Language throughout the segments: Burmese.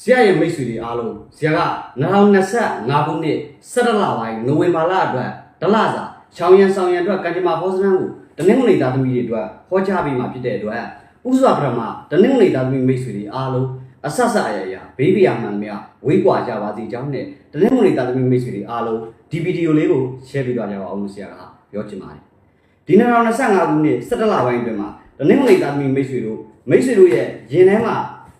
ဆရာရဲ့မိတ်ဆွေတွေအားလုံးဆရာက2025ခုနှစ်17လပိုင်းနိုဝင်ဘာလအတွက်ဒလစာချောင်းရန်ဆောင်ရန်အတွက်ကံကြမ္မာဟောစရန်ကိုတနင်္ဂနွေသားသမီးတွေအတွက်ဟောကြားပေးမှာဖြစ်တဲ့အတွက်ဥစွာပထမတနင်္ဂနွေသားသမီးမိတ်ဆွေတွေအားလုံးအဆက်ဆက်အရာရာဘေးပြာမှန်များဝေးကွာကြပါစေကြောင်းနဲ့တနင်္ဂနွေသားသမီးမိတ်ဆွေတွေအားလုံးဒီဗီဒီယိုလေးကို share ပေးသွားကြပါအောင်လို့ဆရာကပြောချင်ပါတယ်ဒီ2025ခုနှစ်17လပိုင်းအတွင်းမှာတနင်္ဂနွေသားသမီးမိတ်ဆွေတို့မိတ်ဆွေတို့ရဲ့ရင်ထဲမှာ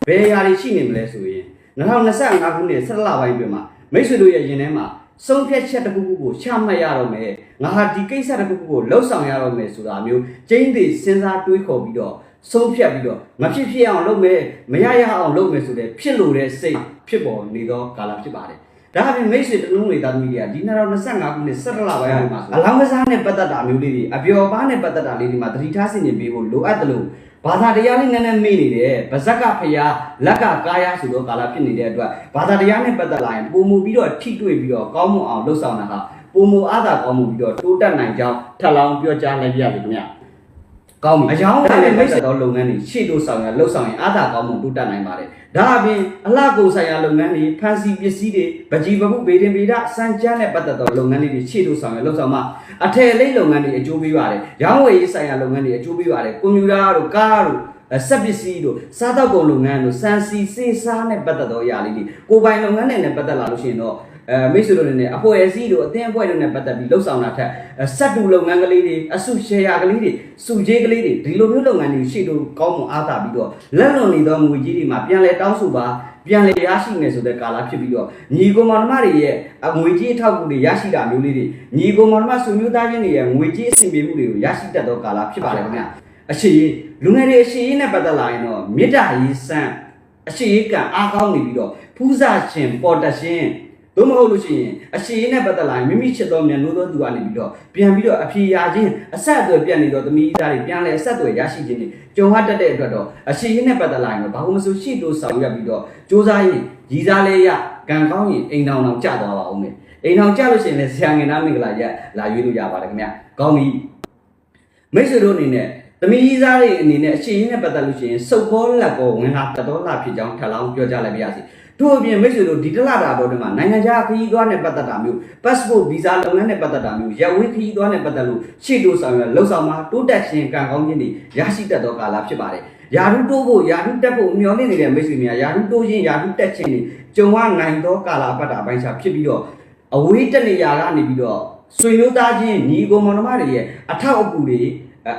ဘယ်အရာတွေရှိနေမလဲဆိုရင်2025ခုနှစ်17လပိုင်းအတွင်းမှာမိတ်ဆွေတို့ရဲ့ရင်ထဲမှာဆုံးဖြတ်ချက်တစ်ခုခုကိုချမှတ်ရတော့မယ်ငါဟာဒီကိစ္စတစ်ခုခုကိုလှုပ်ဆောင်ရတော့မယ်ဆိုတာမျိုးကျင်းသေးစဉ်းစားတွေးခေါ်ပြီးတော့ဆုံးဖြတ်ပြီးတော့မဖြစ်ဖြစ်အောင်လုပ်မယ်မရရအောင်လုပ်မယ်ဆိုတဲ့ဖြစ်လို့တဲ့စိတ်ဖြစ်ပေါ်နေသောကာလဖြစ်ပါတယ် ဒါအပြင်မိတ်ဆွေတလုံးတွေသားသမီးတွေကဒီ2025ခုနှစ်17လပိုင်းအတွင်းမှာဆိုအလောင်းကစားနဲ့ပတ်သက်တာမျိုးလေးတွေအပျော်ပါးနဲ့ပတ်သက်တာလေးတွေမှာသတိထားဆင်ခြင်ပေးဖို့လိုအပ်တယ်လို့ဘာသာတရားလေးနည်းနည်းမေ့နေတယ်ဗဇက်ကဖျားလက်ကကာယဆိုတော့ကာလဖြစ်နေတဲ့အတွက်ဘာသာတရားနဲ့ပတ်သက်လာရင်ပုံမူပြီးတော့ထိတွေ့ပြီးတော့ကောင်းမွန်အောင်လှုပ်ဆောင်တာဟာပုံမူအားသာကောင်းမှုပြီးတော့တိုးတက်နိုင်ကြောင်းထပ်လောင်းပြောကြားလိုက်ပြရပြီခင်ဗျကောင်းပြီအကြောင်းနဲ့မိတ်ဆက်သောလုပ်ငန်းတွေရှေ့တို့ဆောင်ရလှုပ်ဆောင်ရင်အားသာကောင်းမှုတိုးတက်နိုင်ပါတယ် ဒါအပြင်အလှကုန်ဆိုင်ရာလုပ်ငန်းတွေဖန်စီပစ္စည်းတွေပကြီးပပုဗေဒင်ဗေဒစံကြမ်းနဲ့ပတ်သက်သောလုပ်ငန်းတွေရှေ့တို့ဆောင်ရလှုပ်ဆောင်မှအထည်လိပ်လုပ်ငန်းတွေအကျိုးပေးပါတယ်ရောင်းဝယ်ရေးဆိုင်ရာလုပ်ငန်းတွေအကျိုးပေးပါတယ်ကွန်ပျူတာတို့ကားတို့အဲစက်ပစ္စည်းတို့စားတောက်ကုန်လုပ်ငန်းတို့စံစီစေးစားနဲ့ပတ်သက်သောအရာလေးတွေကိုယ်ပိုင်လုပ်ငန်းတွေနဲ့ပတ်သက်လာလို့ရှိရင်တော့ အဲမိတ်ဆွေတို့တွေနဲ့အဖွဲ့အစည်းတို့အသင်းအဖွဲ့တို့နဲ့ပတ်သက်ပြီးလှုပ်ဆောင်တာထက်အဲစက်တူလုပ်ငန်းကလေးတွေအစုရှယ်ယာကလေးတွေစုကြေးကလေးတွေဒီလိုမျိုးလုပ်ငန်းတွေရှေ့တို့ကောင်းမွန်အားသာပြီးတော့လက်လွန်နေသောငွေကြီးတွေမှာပြန်လဲတောင်းဆိုပါပြန်လဲရရှိမယ်ဆိုတဲ့ကာလဖြစ်ပြီးတော့ညီကိုမောင်နှမတွေရဲ့အငွေကြီးအထောက်အကူတွေရရှိတာမျိုးလေးတွေညီကိုမောင်နှမဆွေမျိုးသားချင်းတွေရဲ့ငွေကြီးအဆင်ပြေမှုတွေကိုရရှိတတ်သောကာလဖြစ်ပါတယ်ခင်ဗျအရှိရေးလူငယ်တွေအရှိရေးနဲ့ပတ်သက်လာရင်တော့မေတ္တာရေးစံအရှိရေးကံအားကောင်းနေပြီးတော့ဖူးစာရှင်ပေါ်တရှင် သို့မဟုတ်လို့ရှိရင်အရှိရေးနဲ့ပတ်သက်လာရင်မိမိချစ်တော်မြတ်လို့သောသူကနေပြီးတော့ပြန်ပြီးတော့အဖြေရခြင်းအဆက်အသွယ်ပြတ်နေတော့သမီးသားတွေပြန်လဲအဆက်အသွယ်ရရှိခြင်းတွေကြုံဟတတ်တဲ့အတွက်တော့အရှိရေးနဲ့ပတ်သက်လာရင်တော့ဘာလို့မဆိုရှိလို့ဆောင်ရွက်ပြီးတော့စ조사ရင်ရည်စားလဲရကံကောင်းရင်အိမ်တော်တော်ကြသွားပါဦးမယ်အိမ်တော်ကြလို့ရှိရင်လည်းဆရာငင်သားမင်္ဂလာရက်လာရွေးလို့ရပါတယ်ခင်ဗျကောင်းပြီမိတ်ဆွေတို့အနေနဲ့သမီးကြီးစားတွေအနေနဲ့အရှိရေးနဲ့ပတ်သက်လို့ရှိရင်စုပ်ကောလက်ကောဝင်လာတတော်လာဖြစ်ကြောင်းထပ်လောင်းပြောကြလိုက်ပါရစေ တို့အပြင်မိတ်ဆွေတို့ဒီတလတာတော့ဒီမှာနိုင်ငံခြားခရီးသွားနဲ့ပတ်သက်တာမျိုး passport visa လုပ်ငန်းနဲ့ပတ်သက်တာမျိုးရပ်ဝေးခရီးသွားနဲ့ပတ်သက်လို့ရှေ့တိုးဆောင်ရွက်လှုပ်ဆောင်မှာတိုးတက်ခြင်းကံကောင်းခြင်းတွေရရှိတတ်သောကာလဖြစ်ပါတယ်ယာရုတိုးဖို့ယာရုတက်ဖို့မျှော်လင့်နေတဲ့မိတ်ဆွေများယာရုတိုးခြင်းယာရုတက်ခြင်းတွေကြုံရနိုင်သောကာလပတ်တာအပိုင်းခြားဖြစ်ပြီးတော့အဝေးတက်နေရာကနေပြီးတော့ဆွေမျိုးသားချင်းညီကိုမောင်နှမတွေရဲ့အထောက်အကူတွေ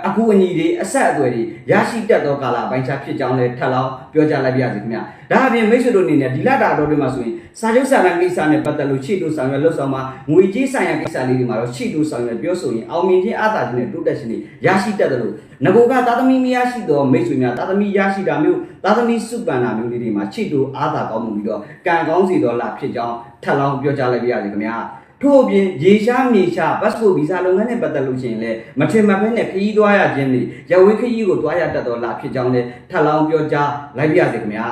အကူအညီတွေအဆက်အသွယ်တွေရရှိတတ်သောကာလအပိုင်းခြားဖြစ်ကြောင်းလည်းထပ်လောင်းပြောကြားလိုက်ပါရစေခင်ဗျာဒါအပြင်မိတ်ဆွေတို့အနေနဲ့ဒီလတာတော်တွေမှာဆိုရင်စာချုပ်စာတမ်းကိစ္စနဲ့ပတ်သက်လို့ခြေတို့ဆောင်ရွက်လှုပ်ဆောင်မှာငွေကြေးဆိုင်ရာကိစ္စလေးတွေမှာတော့ခြေတို့ဆောင်ရွက်ပြောဆိုရင်အောင်မြင်ခြင်းအားသာခြင်းနဲ့တိုးတက်ခြင်းတွေရရှိတတ်တယ်လို့ငကိုကသာသမီမရရှိသောမိတ်ဆွေများသာသမီရရှိတာမျိုးသာသမီစုပန်တာမျိုးလေးတွေမှာခြေတို့အားသာကောင်းမှုပြီးတော့ကံကောင်းစီသောလဖြစ်ကြောင်းထပ်လောင်းပြောကြားလိုက်ပါရစေခင်ဗျာ ထို့အပြင်ရေရှားမြေရှား passport visa လုပ်ငန်းနဲ့ပတ်သက်လို့ရှိရင်လည်းမထင်မှတ်ဘဲနဲ့ခရီးသွားရခြင်းတွေရဝေးခရီးကိုသွားရတတ်တော်လာဖြစ်ကြောင်းလည်းထပ်လောင်းပြောကြားလိုက်ပါရစေခင်ဗျာ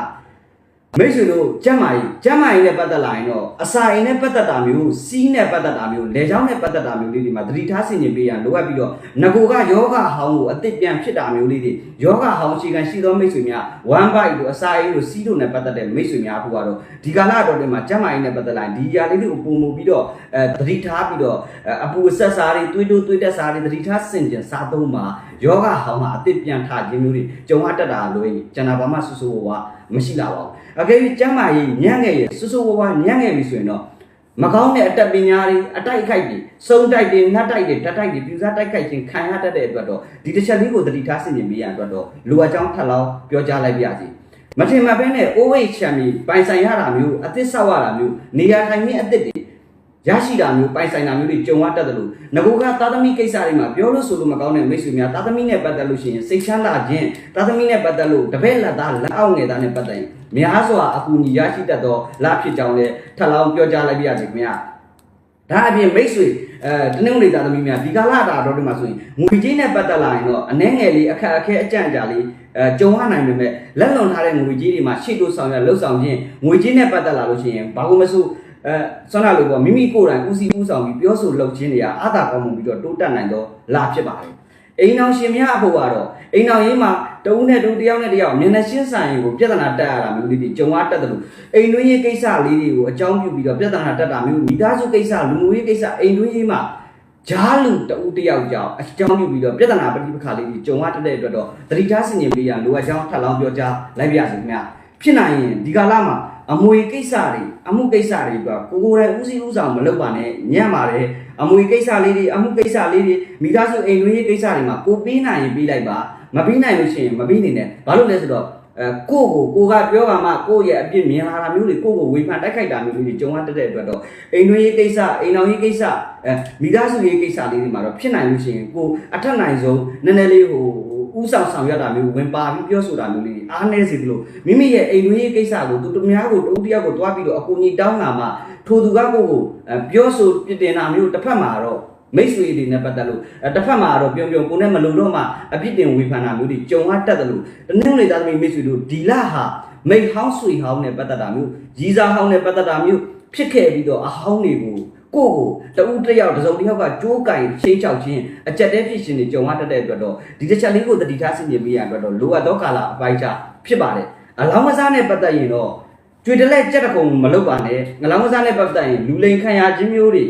မိတ်ဆွေတို့ကျမ်းမာရေးကျမ်းမာရေးနဲ့ပတ်သက်လာရင်တော့အစာအိမ်နဲ့ပတ်သက်တာမျိုးစီးနဲ့ပတ်သက်တာမျိုးလေချောင်းနဲ့ပတ်သက်တာမျိုးလေးတွေမှာသတိထားဆင်ခြင်ပေးရန်လိုအပ်ပြီးတော့ငကိုကယောဂဟောင်းကိုအသစ်ပြန်ဖြစ်တာမျိုးလေးတွေယောဂဟောင်းအခြေခံရှိသောမိတ်ဆွေများ one bite တို့အစာအိမ်တို့စီးတို့နဲ့ပတ်သက်တဲ့မိတ်ဆွေများဖို့ကတော့ဒီကာလတော်တွေမှာကျမ်းမာရေးနဲ့ပတ်သက်လာရင်ဒီຢာလေးတွေကိုပုံမှုပြီးတော့အဲသတိထားပြီးတော့အပူအဆက်စားတွေတွေးတိုးတွေးတက်စားတွေသတိထားဆင်ခြင်စားသုံးမှာ ယောဂဟောင်းမှာအသစ်ပြန်ထခြင်းမျိုးတွေကြုံရတတ်တာလို့ကျန်တာဘာမှဆူဆူဝါဝါမရှိလာပါဘူးအကယ်၍ကျမ်းမာရေးညံ့ငယ်ရဆူဆူဝါဝါညံ့ငယ်ပြီဆိုရင်တော့မကောင်းတဲ့အတက်ပညာတွေအတိုက်ခိုက်တွေစုံတိုက်တွေနှက်တိုက်တွေတက်တိုက်တွေပြူစားတိုက်ခိုက်ခြင်းခံရတတ်တဲ့အတွက်တော့ဒီတစ်ချက်လေးကိုသတိထားဆင်ခြင်ပေးရအတွက်တော့လိုအပ်ကြောင်းထပ်လောင်းပြောကြားလိုက်ပါရစေမထင်မှတ်ဘဲနဲ့ OH ချမ်းမီပိုင်ဆိုင်ရတာမျိုးအသစ်ဆောက်ရတာမျိုးနေရာထိုင်ခင်းအသစ်တွေ ရရှိတာမျိုးပိုင်ဆိုင်တာမျိုးတွေကြုံရတတ်တယ်လို့ငကိုကသာသမီကိစ္စတွေမှာပြောလို့ဆိုလို့မကောင်းတဲ့မိတ်ဆွေများသာသမီနဲ့ပတ်သက်လို့ရှိရင်စိတ်ချမ်းသာခြင်းသာသမီနဲ့ပတ်သက်လို့တပည့်လက်သားလက်အောက်ငယ်သားနဲ့ပတ်သက်ရင်များစွာအကူအညီရရှိတတ်သောလဖြစ်ကြောင်းလည်းထပ်လောင်းပြောကြားလိုက်ပါရစေခင်ဗျာဒါအပြင်မိတ်ဆွေအဲတနင်္ဂနွေသားသမီးများဒီကာလတာတော့ဒီမှာဆိုရင်ငွေကြေးနဲ့ပတ်သက်လာရင်တော့အနှဲငယ်လေးအခက်အခဲအကြံ့ကြာလေးအဲကြုံရနိုင်ပေမဲ့လက်လွန်ထားတဲ့ငွေကြေးတွေမှာရှေ့တို့ဆောင်ရလှုပ်ဆောင်ခြင်းငွေကြေးနဲ့ပတ်သက်လာလို့ရှိရင်ဘာလို့မဆို အဲဆွမ်းနာလို့ပေါ့မိမိကိုယ်တိုင်ဦးစီးဦးဆောင်ပြီးပြောဆိုလုပ်ခြင်းတွေကအာသာကောင်းမှုပြီးတော့တိုးတက်နိုင်တော့လာဖြစ်ပါတယ်အိမ်အောင်ရှင်များအဖို့ကတော့အိမ်အောင်ရေးမှာတဦးနဲ့တဦးတယောက်နဲ့တယောက်မျက်နှာရှင်းဆိုင်ကိုပြဿနာတက်ရတာမျိုးလေးတွေကြုံရတတ်တယ်လို့အိမ်တွင်းရေးကိစ္စလေးတွေကိုအကြောင်းပြုပြီးတော့ပြဿနာတက်တာမျိုးမိသားစုကိစ္စလူမှုရေးကိစ္စအိမ်တွင်းရေးမှာဂျားလူတဦးတယောက်ကြောင့်အကြောင်းပြုပြီးတော့ပြဿနာပဋိပက္ခလေးတွေကြုံရတတ်တဲ့အတွက်တော့သတိထားဆင်ခြင်ပေးရလိုအပ်ကြောင်းထပ်လောင်းပြောကြားလိုက်ပါရစေခင်ဗျာဖြစ်နိုင်ရင်ဒီကာလမှာ အမွေကိစ္စတွေအမှုကိစ္စတွေကကိုကိုယ်တိုင်ဦးစီးဦးဆောင်မလုပ်ပါနဲ့ညံ့ပါတယ်အမွေကိစ္စလေးတွေအမှုကိစ္စလေးတွေမိသားစုအိမ်တွင်းရေးကိစ္စတွေမှာကိုပေးနိုင်ရင်ပေးလိုက်ပါမပေးနိုင်လို့ရှိရင်မပေးနေနဲ့ဘာလို့လဲဆိုတော့အဲကိုကိုကိုကပြောပါမှကိုရဲ့အပြစ်မြင်လာတာမျိုးတွေကိုကိုဝေဖန်တိုက်ခိုက်တာမျိုးတွေကြုံရတတ်တဲ့အတွက်တော့အိမ်တွင်းရေးကိစ္စအိမ်တော်ရေးကိစ္စအဲမိသားစုရေးကိစ္စလေးတွေမှာတော့ဖြစ်နိုင်လို့ရှိရင်ကိုအထက်နိုင်ဆုံးနည်းနည်းလေးဟို ဥဆောင်ဆောင်ရွက်တာမျိုးဝင်ပါပြီးပြောဆိုတာမျိုးလေးအားနည်းစေသလိုမိမိရဲ့အိမ်တွင်းရေးကိစ္စကိုသူတို့များကိုတူတယောက်ကိုတွားပြီးတော့အကူအညီတောင်းတာမှထိုသူကကိုကိုပြောဆိုပြတင်တာမျိုးတစ်ဖက်မှာတော့မိတ်ဆွေတွေနဲ့ပတ်သက်လို့တစ်ဖက်မှာတော့ပြုံပြုံကိုနဲ့မလုံတော့မှအပြစ်တင်ဝေဖန်တာမျိုးတွေကြုံရတတ်တယ်လို့တနင်္ဂနွေသားသမီးမိတ်ဆွေတို့ဒီလဟာမိတ်ဟောင်းဆွေဟောင်းနဲ့ပတ်သက်တာမျိုးရီစာဟောင်းနဲ့ပတ်သက်တာမျိုးဖြစ်ခဲ့ပြီးတော့အဟောင်းတွေကို ကိုကိုတဦးတစ်ယောက်တစ်စုံတစ်ယောက်ကကြိုးကင်ချင်းချောက်ချင်းအကြက်တဲဖြစ်ရှင်တွေကြုံရတတ်တဲ့အတွက်တော့ဒီတစ်ချက်လေးကိုတတိထားဆင်ခြင်ပေးရအတွက်တော့လိုအပ်သောကာလအပိုင်းခြားဖြစ်ပါတယ်အလောင်းမစားနဲ့ပတ်သက်ရင်တော့ကျွေတလက်ကြက်တကုံမလုပ်ပါနဲ့ငလောင်းမစားနဲ့ပတ်သက်ရင်လူလိန်ခံရခြင်းမျိုးတွေ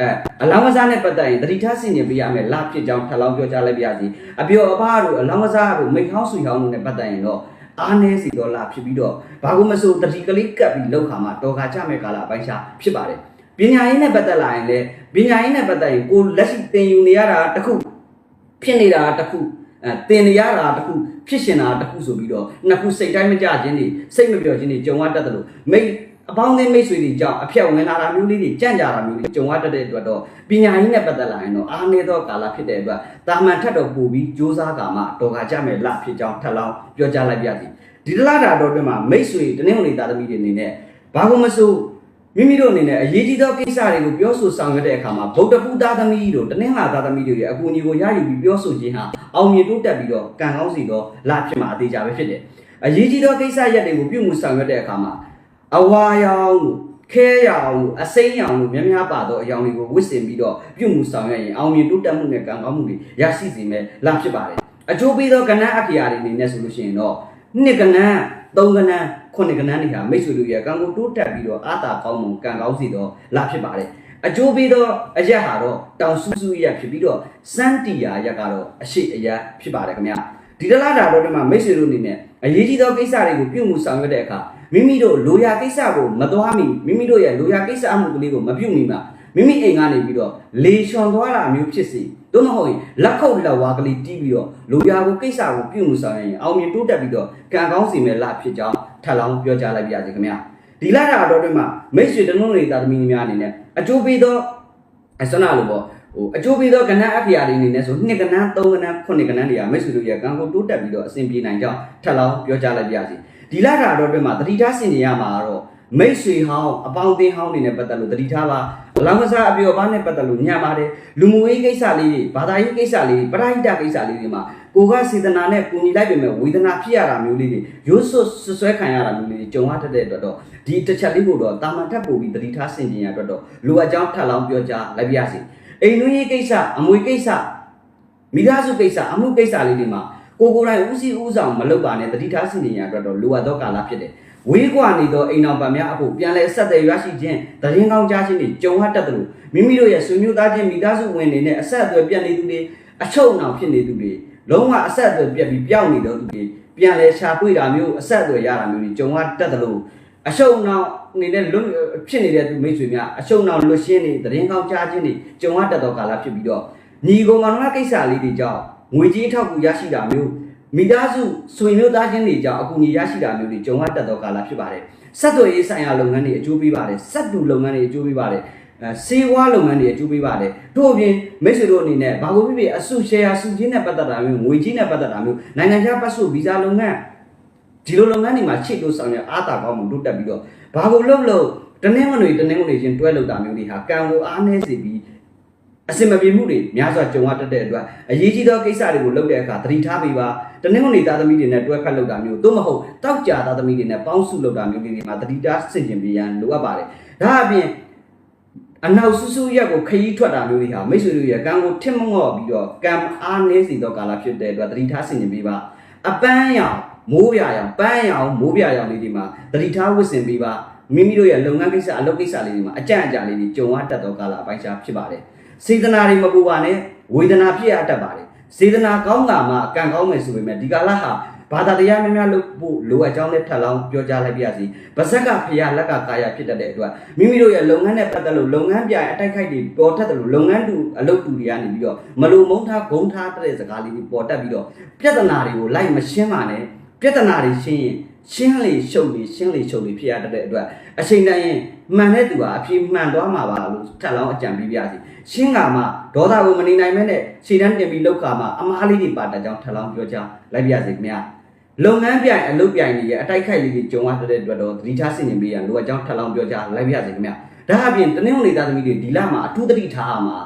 အဲအလောင်းမစားနဲ့ပတ်သက်ရင်တတိထားဆင်ခြင်ပေးရမယ်လဖြစ်ကြောင်းထပ်လောင်းပြောကြားလိုက်ပါရစီအပြောအဖားတို့အလောင်းမစားတို့မိတ်ဟောင်းဆွေဟောင်းတို့နဲ့ပတ်သက်ရင်တော့အားနည်းစီတော့လာဖြစ်ပြီးတော့ဘာလို့မဆိုတတိကလေးကပ်ပြီးလောက်ခါမှာတော်ခါကြမဲ့ကာလအပိုင်းခြားဖြစ်ပါတယ် ပညာရေးနဲ့ပတ်သက်လာရင်လည်းပညာရေးနဲ့ပတ်သက်ရင်ကိုလက်ရှိသင်ယူနေရတာတစ်ခုဖြစ်နေတာတစ်ခုအဲသင်နေရတာတစ်ခုဖြစ်ရှင်တာတစ်ခုဆိုပြီးတော့နှစ်ခုစိတ်တိုင်းမကြခြင်းတွေစိတ်မပြောခြင်းတွေကြုံရတတ်တယ်လို့မိတ်အပေါင်းအသင်းမိတ်ဆွေတွေကြောင့်အဖြက်ဝင်လာတာမျိုးလေးတွေကြံ့ကြတာမျိုးတွေကြုံရတတ်တဲ့အတွက်တော့ပညာရေးနဲ့ပတ်သက်လာရင်တော့အားနည်းသောကာလဖြစ်တဲ့အတွက်တာမန်ထက်တော့ပို့ပြီးစ조사ကာမှတော်ခါကြမဲ့လဖြစ်ကြောင်းထပ်လောင်းပြောကြားလိုက်ပြသည်ဒီတလားတာတော့အတွင်းမှာမိတ်ဆွေတနင်္ဂနွေသားသမီးတွေအနေနဲ့ဘာလို့မဆို မိမိတို့အနေနဲ့အရေးကြီးသောကိစ္စတွေကိုပြောဆိုဆောင်ရွက်တဲ့အခါမှာဗုဒ္ဓဖူးသားသမီးတို့တနင်္လာသားသမီးတို့ရဲ့အကူအညီကိုရယူပြီးပြောဆိုခြင်းဟာအောင်မြင်တိုးတက်ပြီးတော့ကံကောင်းစီတော့လဖြစ်မှာအသေးကြပဲဖြစ်တယ်။အရေးကြီးသောကိစ္စရပ်တွေကိုပြုမှုဆောင်ရွက်တဲ့အခါမှာအဝါရောင်လို့ခဲရောင်လို့အစိမ်းရောင်လို့များများပါသောအယောင်တွေကိုဝစ်စင်ပြီးတော့ပြုမှုဆောင်ရွက်ရင်အောင်မြင်တိုးတက်မှုနဲ့ကံကောင်းမှုတွေရရှိစေမယ်လဖြစ်ပါတယ်။အကျိုးပေးသောကဏ္ဍအခရာတွေအနေနဲ့ဆိုလို့ရှိရင်တော့နှစ်ကဏ္ဍသုံးကဏ္ဍ ခုနှစ်ကဏ္ဍတွေဟာမိတ်ဆွေတို့ရဲ့ကံကိုတိုးတက်ပြီးတော့အာသာကောင်းမှုကံကောင်းစီတော့လဖြစ်ပါတယ်။အကျိုးပေးသောအရက်ဟာတော့တောင်ဆူဆူရက်ဖြစ်ပြီးတော့စန်းတီယာရက်ကတော့အရှိအရက်ဖြစ်ပါတယ်ခင်ဗျာ။ဒီတလားတာတော့ဒီမှာမိတ်ဆွေတို့အနေနဲ့အရေးကြီးသောကိစ္စတွေကိုပြုမှုဆောင်ရွက်တဲ့အခါမိမိတို့လိုရာကိစ္စကိုမသွားမိမိမိတို့ရဲ့လိုရာကိစ္စအမှုကလေးကိုမပြုမိမှာမိမိအိမ်ကနေပြီးတော့လေချွန်သွားတာမျိုးဖြစ်စီတို့မဟုတ်ရင်လက်ခုပ်လက်ဝါးကလေးတီးပြီးတော့လိုရာကိုကိစ္စကိုပြုမှုဆောင်ရင်အောင်မြင်တိုးတက်ပြီးတော့ကံကောင်းစီမဲ့လဖြစ်ကြောင်း ထပ်လောင်းပြောကြားလိုက်ပါရစေခင်ဗျာဒီလာတာတော့တွင်မှာမိတ်ဆွေတနုံးတွေတာသမီးများအနေနဲ့အကျိုးပေးသောအစနာလို့ပေါ့ဟိုအကျိုးပေးသောကဏ္ဍအဖျာတွေအနေနဲ့ဆိုနှစ်ကဏ္ဍသုံးကဏ္ဍခုနှစ်ကဏ္ဍတွေကမိတ်ဆွေတို့ရဲ့ကံကိုတိုးတက်ပြီးတော့အဆင်ပြေနိုင်ကြောင်းထပ်လောင်းပြောကြားလိုက်ပါရစေဒီလာတာတော့တွင်မှာတတိထားဆင်နေရမှာတော့မိတ်ဆွေဟောင်းအပေါင်းအသင်းဟောင်းတွေနဲ့ပတ်သက်လို့တတိထားပါအလောင်းကစားအပြောပါနဲ့ပတ်သက်လို့ညံပါတယ်လူမှုရေးကိစ္စလေးတွေဘာသာရေးကိစ္စလေးတွေပရိဟိတကိစ္စလေးတွေမှာ ကိုကစေတနာနဲ့ကူညီလိုက်ပေမဲ့ဝေဒနာဖြစ်ရတာမျိုးလေးတွေရိုးစွတ်ဆွဲခံရတာမျိုးလေးတွေကြုံရတတ်တဲ့အတွက်တော့ဒီတစ်ချက်လေးကိုတော့တာမန်ထပ်ပို့ပြီးတတိထားဆင်ကျင်ရအတွက်တော့လူအကြောင်းထပ်လောင်းပြောကြားလိုက်ပါရစေအိမ်တွင်းရေးကိစ္စအမွေကိစ္စမိသားစုကိစ္စအမှုကိစ္စလေးတွေမှာကိုကိုယ်တိုင်ဦးစီးဦးဆောင်မလုပ်ပါနဲ့တတိထားဆင်ကျင်ရအတွက်တော့လူအပ်သောကာလဖြစ်တယ်ဝေးကွာနေသောအိမ်အောင်ပံများအဖို့ပြန်လဲဆက်သွယ်ရရှိခြင်းတရင်ကောင်းကြားခြင်းတွေကြုံရတတ်တယ်လို့မိမိတို့ရဲ့ဆွေမျိုးသားချင်းမိသားစုဝင်တွေနဲ့အဆက်အသွယ်ပြတ်နေသူတွေအချုပ်အနှောင်ဖြစ်နေသူတွေ လုံးဝအဆက်အသွယ်ပြတ်ပြီးပျောက်နေတော့သူတွေပြန်လဲရှာတွေ့တာမျိုးအဆက်အသွယ်ရတာမျိုးတွေကြုံရတတ်တယ်လို့အရှုံနောက်နေတဲ့လွတ်ဖြစ်နေတဲ့သူမိတ်ဆွေများအရှုံနောက်လွတ်ရှင်းနေတရင်ကောင်းကြားခြင်းတွေကြုံရတတ်သောကာလဖြစ်ပြီးတော့ညီကောင်မတော်ကိစ္စလေးတွေကြောင့်ငွေကြေးထောက်ကူရရှိတာမျိုးမိသားစုဆွေမျိုးသားချင်းတွေကြောင့်အကူအညီရရှိတာမျိုးတွေကြုံရတတ်သောကာလဖြစ်ပါတယ်။ဆက်သွယ်ရေးဆိုင်ရာလုပ်ငန်းတွေအကျိုးပေးပါတယ်။ဆက်တူလုပ်ငန်းတွေအကျိုးပေးပါတယ်။အဲ စေဝါလုပ်ငန်းတွေအကျိုးပေးပါတယ်။ထို့အပြင်မိတ်ဆွေတို့အနေနဲ့ဘာလို့ဖြစ်ဖြစ်အစုရှယ်ယာစုချင်းနဲ့ပတ်သက်တာမျိုးငွေကြီးနဲ့ပတ်သက်တာမျိုးနိုင်ငံခြားပတ်စုဗီဇာလုပ်ငန်းဒီလိုလုပ်ငန်းတွေမှာချိတ်လို့ဆောင်ရအားတာကောင်းမှုတိုးတက်ပြီးတော့ဘာလို့လုပ်လို့တနင်္ဂနွေတနင်္ဂနွေချင်းတွဲလုပ်တာမျိုးတွေဟာကံကိုအားနည်းစေပြီးအစင်မပြေမှုတွေများစွာကြုံရတတ်တဲ့အတွက်အရေးကြီးသောကိစ္စတွေကိုလုပ်တဲ့အခါသတိထားပြီးပါတနင်္ဂနွေသားသမီးတွေနဲ့တွဲဖက်လုပ်တာမျိုးသို့မဟုတ်တောက်ကြသားသမီးတွေနဲ့ပေါင်းစုလုပ်တာမျိုးတွေမှာသတိထားဆင်ခြင်ပြရန်လိုအပ်ပါတယ်ဒါအပြင် အနောက်ဆူဆူရက်ကိုခရီးထွက်တာမျိုးတွေဟာမိတ်ဆွေတို့ရဲ့ကံကိုထစ်မငော့ပြီးတော့ကံအားနည်းစီသောကာလဖြစ်တဲ့အတွက်သတိထားဆင်ခြင်ပေးပါအပန်းရောင်မိုးပြရောင်ပန်းရောင်မိုးပြရောင်လေးတွေမှာသတိထားဝတ်ဆင်ပေးပါမိမိတို့ရဲ့လုပ်ငန်းကိစ္စအလုပ်ကိစ္စလေးတွေမှာအကြံအကြလေးတွေကြုံရတတ်သောကာလအပိုင်းခြားဖြစ်ပါတယ်စေတနာတွေမပူပါနဲ့ဝေဒနာဖြစ်ရတတ်ပါတယ်စေတနာကောင်းတာမှကံကောင်းမယ်ဆိုပေမဲ့ဒီကာလဟာ ဘာသာတရားများများလုပ်ဖို့လိုအပ်ကြောင်းနဲ့ထပ်လောင်းပြောကြားလိုက်ပါရစီ။ဗဇက်ကဖရာလက်ကကာယဖြစ်တတ်တဲ့အတွက်မိမိတို့ရဲ့လုပ်ငန်းနဲ့ပတ်သက်လို့လုပ်ငန်းပြအတိုက်ခိုက်တွေပေါ်တတ်တယ်လို့လုပ်ငန်းတူအလုပ်တူတွေကနေပြီးတော့မလိုမုန်းထားဂုံထားတဲ့စကားလေးတွေပေါ်တတ်ပြီးတော့ပြဿနာတွေကိုလိုက်မရှင်းပါနဲ့ပြဿနာတွေရှင်းရင်ရှင်းလေရှုပ်လေရှင်းလေရှုပ်လေဖြစ်ရတတ်တဲ့အတွက်အချိန်တိုင်းရင်မှန်တဲ့သူဟာအပြေမှန်သွားမှာပါလို့ထပ်လောင်းအကြံပေးပါရစီ။ရှင်းကမှဒေါသကိုမနေနိုင်မဲနဲ့ခြေတန်းတင်ပြီးလောက်ကမှအမားလေးတွေပါတတ်ကြောင်းထပ်လောင်းပြောကြားလိုက်ပါရစေခင်ဗျာ။ လုပ်ငန်းပြိုင်အလုပ်ပြိုင်တွေရဲ့အတိုက်ခိုက်လေးတွေကြုံရတဲ့အတွက်တော့သတိထားဆင်ခြင်ပေးရလိုအပ်ကြောင်းထပ်လောင်းပြောကြားလိုက်ပါရစေခင်ဗျ။ဒါအပြင်တနင်္ဂနွေသားသမီးတွေဒီလမှာအထူးသတိထားရမှာ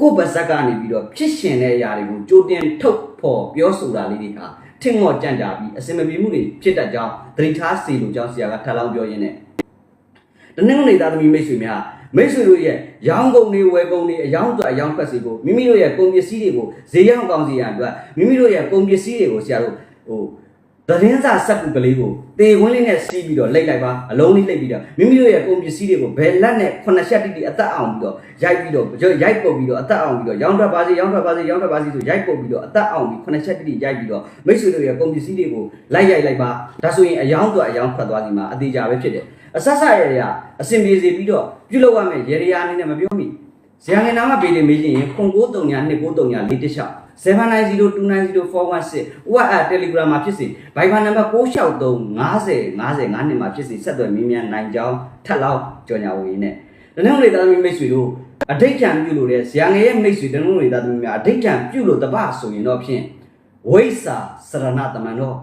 ကိုယ့်ပါဇက်ကနေပြီးတော့ဖြစ်ရှင်တဲ့အရာတွေကိုကြိုတင်ထုတ်ဖော်ပြောဆိုတာလေးတွေဟာထင်ငေါ့ကြံ့ကြာပြီးအစင်မပြေမှုတွေဖြစ်တတ်ကြောင်းသတိထားစီလိုကြောင်းဆရာကထပ်လောင်းပြောရင်းနဲ့တနင်္ဂနွေသားသမီးမိတ်ဆွေများမိတ်ဆွေတို့ရဲ့ရောင်းကုန်တွေဝယ်ကုန်တွေအယောင်းအတွက်အယောင်းဖက်စီကိုမိမိတို့ရဲ့ကုန်ပစ္စည်းတွေကိုဈေးရောက်ကောင်းစီရန်အတွက်မိမိတို့ရဲ့ကုန်ပစ္စည်းတွေကိုဆရာတို့ဟို သတင်းစာစက်ကူကလေးကိုတေဝင်းလေးနဲ့စီးပြီးတော့လိတ်လိုက်ပါအလုံးလေးလိတ်ပြီးတော့မိမိတို့ရဲ့ကုန်ပစ္စည်းတွေကိုဘယ်လက်နဲ့ခုနှစ်ချက်တိတိအသက်အောင်ပြီးတော့ရိုက်ပြီးတော့ရိုက်ပုတ်ပြီးတော့အသက်အောင်ပြီးတော့ရောင်းထွက်ပါစေရောင်းထွက်ပါစေရောင်းထွက်ပါစေဆိုရိုက်ပုတ်ပြီးတော့အသက်အောင်ပြီးခုနှစ်ချက်တိတိရိုက်ပြီးတော့မိတ်ဆွေတို့ရဲ့ကုန်ပစ္စည်းတွေကိုလိုက်ရိုက်လိုက်ပါဒါဆိုရင်အယောင်းတော့အယောင်းထွက်သွားစီမှာအသေးကြပဲဖြစ်တယ်အဆက်ဆက်ရရအစင်ပြေစီပြီးတော့ပြုလုပ်ရမယ်ရေရရာအနေနဲ့မပြောမိ ဇာငင်နာမပေးတယ်မေးရင်ခုံ93ညာ2939 416 790290416 WhatsApp Telegram မှာဖြစ်စေ Viber နံပါတ်663 50 50 9နှစ်မှာဖြစ်စေဆက်သွယ်မြင်းမြန်နိုင်ကြောင်းထပ်လောက်ကြော်ညာဝင်နဲ့တနင်္ဂနွေသားသမီးမိတ်ဆွေတို့အဋိဋ္ဌံပြုလို့တဲ့ဇာငယ်ရဲ့မိတ်ဆွေတနင်္ဂနွေသားသမီးများအဋိဋ္ဌံပြုလို့တပဆိုရင်တော့ဖြင့်ဝိစာစရဏတမန်တော်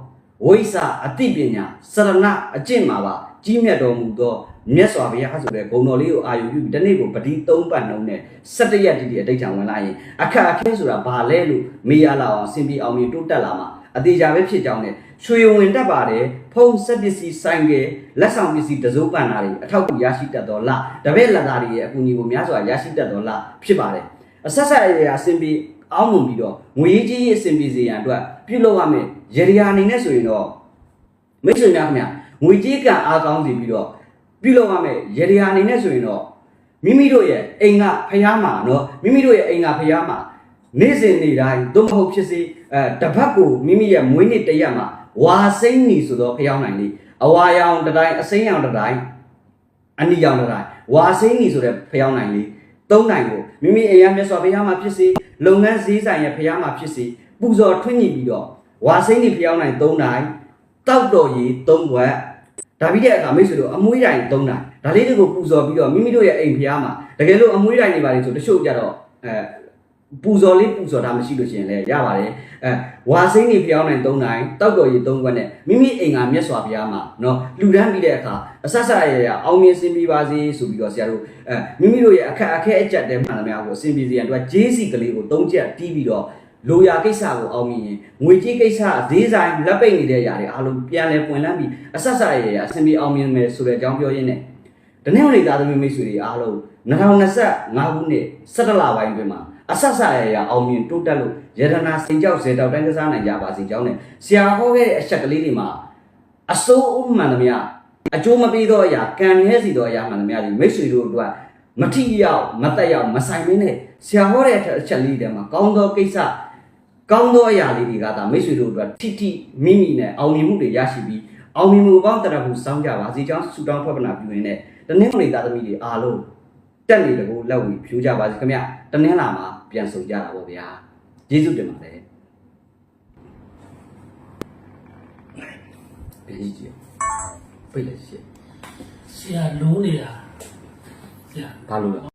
ဝိစာအတိပညာစရဏအကျင့်မှာပါကြီးမြတ်တော်မူသော မြတ်စွာဘုရားဆိုတဲ့ဂုဏ်တော်လေးကိုအာရုံပြုပြီးဒီနေ့ကိုပတိ၃ပတ်နှုံးနဲ့17ရက်တိတိအဋိဋ္ဌံဝင်လာရင်အခက်အခဲဆိုတာဘာလဲလို့မေးရလာအောင်စင်ပြေအောင်ပြီးတိုးတက်လာမှာအသေးချာပဲဖြစ်ကြောင်းနဲ့ရွှေဝင်တက်ပါတယ်ဖုံးဆက်ပစ္စည်းဆိုင်ကလက်ဆောင်ပစ္စည်းတစိုးပန်တာတွေအထောက်အကူရရှိတတ်တော်လားတပည့်လက်သားတွေရဲ့အကူအညီကိုများစွာရရှိတတ်တော်လားဖြစ်ပါတယ်အဆက်ဆက်အရာအစင်ပြေအောင်မှုပြီးတော့ငွေကြီးကြီးအစင်ပြေစေရန်အတွက်ပြုလုပ်ရမယ်ရေရာအနေနဲ့ဆိုရင်တော့မိတ်ဆွေများခင်ဗျငွေကြီးကံအားကောင်းစီပြီးတော့ ပြုလုပ်ရမယ်ရေရာအနေနဲ့ဆိုရင်တော့မိမိတို့ရဲ့အိမ်ကဖျားမှာနော်မိမိတို့ရဲ့အိမ်ကဖျားမှာနေ့စဉ်နေ့တိုင်းသို့မဟုတ်ဖြစ်စေအဲတပတ်ကိုမိမိရဲ့မွေးနေ့တစ်ရက်မှာဝါစိမ့်နီဆိုတော့ဖျောင်းနိုင်လေအဝါရောင်တစ်တိုင်းအစိမ်းရောင်တစ်တိုင်းအနီရောင်တစ်တိုင်းဝါစိမ့်နီဆိုတဲ့ဖျောင်းနိုင်လေသုံးနိုင်ကိုမိမိအရာမြတ်စွာဘုရားမှာဖြစ်စေလုပ်ငန်းဈေးဆိုင်ရဲ့ဘုရားမှာဖြစ်စေပူဇော်ထွန်းညှိပြီးတော့ဝါစိမ့်နီဖျောင်းနိုင်သုံးနိုင်တောက်တော်ကြီးသုံးဘွက် ဒါပြီးတဲ့အခါမိတ်ဆွေတို့အမွှေးတိုင်သုံးနိုင်ဒါလေးတွေကိုပူဇော်ပြီးတော့မိမိတို့ရဲ့အိမ်ဘုရားမှာတကယ်လို့အမွှေးတိုင်နေပါလေဆိုတချို့ကြတော့အဲ ပူဇော်လေးပူဇော်တာမရှိလို့ရှိရင်လည်းရပါတယ်အဲဝါစိမ့်နေဖျောင်းနိုင်၃နိုင်တောက်တော်ရီ၃ခွက်နဲ့မိမိအိမ်ကမြတ်စွာဘုရားမှာเนาะလူဒန်းပြီးတဲ့အခါအဆက်ဆက်ရရအောင်မြင်စင်ပြီးပါစေဆိုပြီးတော့ဆရာတို့အဲမိမိတို့ရဲ့အခက်အခဲအကျက်တဲမှန်သမျှကိုအစင်ပြေစီရန်အတွက်ဂျေးစီကလေးကို၃ချက်တီးပြီးတော့ လိုရာကိစ္စကိုအောင်မြင်ရင်ငွေကြေးကိစ္စဈေးဆိုင်လက်ပိတ်နေတဲ့ຢာတွေအားလုံးပြန်လဲပွင့်လန်းပြီးအဆက်ဆက်ရရအစင်ပြေအောင်မြင်မယ်ဆိုတဲ့အကြောင်းပြောရင်းနဲ့တနင်္ဂနွေသားသမီးမိတ်ဆွေတွေအားလုံး2025ခုနှစ်17လပိုင်းတွင်မှာအဆက်ဆက်ရရအောင်မြင်တိုးတက်လို့ရတနာစင်ကြောက်စေတောက်တိုင်းကစားနိုင်ကြပါစေကြောင်းနဲ့ဆရာဟောခဲ့တဲ့အချက်ကလေးတွေမှာအစိုးအမှန်သမျှအကျိုးမပေးသောအရာကံရဲစီသောအရာမှန်သမျှတွေမိတ်ဆွေတို့အတွက်မထီရောက်မတက်ရောက်မဆိုင်မင်းနဲ့ဆရာဟောတဲ့အချက်လေးတွေမှာကောင်းသောကိစ္စ ကောင်းသောအရာလေးတွေကသာမိတ်ဆွေတို့အတွက်ထိထိမိမိနဲ့အောင်မြင်မှုတွေရရှိပြီးအောင်မြင်မှုပေါင်းတရဖို့စောင်းကြပါစေကြောင်းဆုတောင်းထွက်ပနာပြုရင်းနဲ့တနင်္ဂနွေသားသမီးတွေအားလုံးတက်နေတကူလက်ဝီဖြူကြပါစေခင်ဗျတနင်္လာမှာပြန်ဆုံကြတာပေါ့ဗျာကျေးဇူးတင်ပါတယ်ပြန်ကြည့်ကြည့်ပိတ်လိုက်ရှင်းဆရာလုံးနေတာဆရာဘာလို့လဲ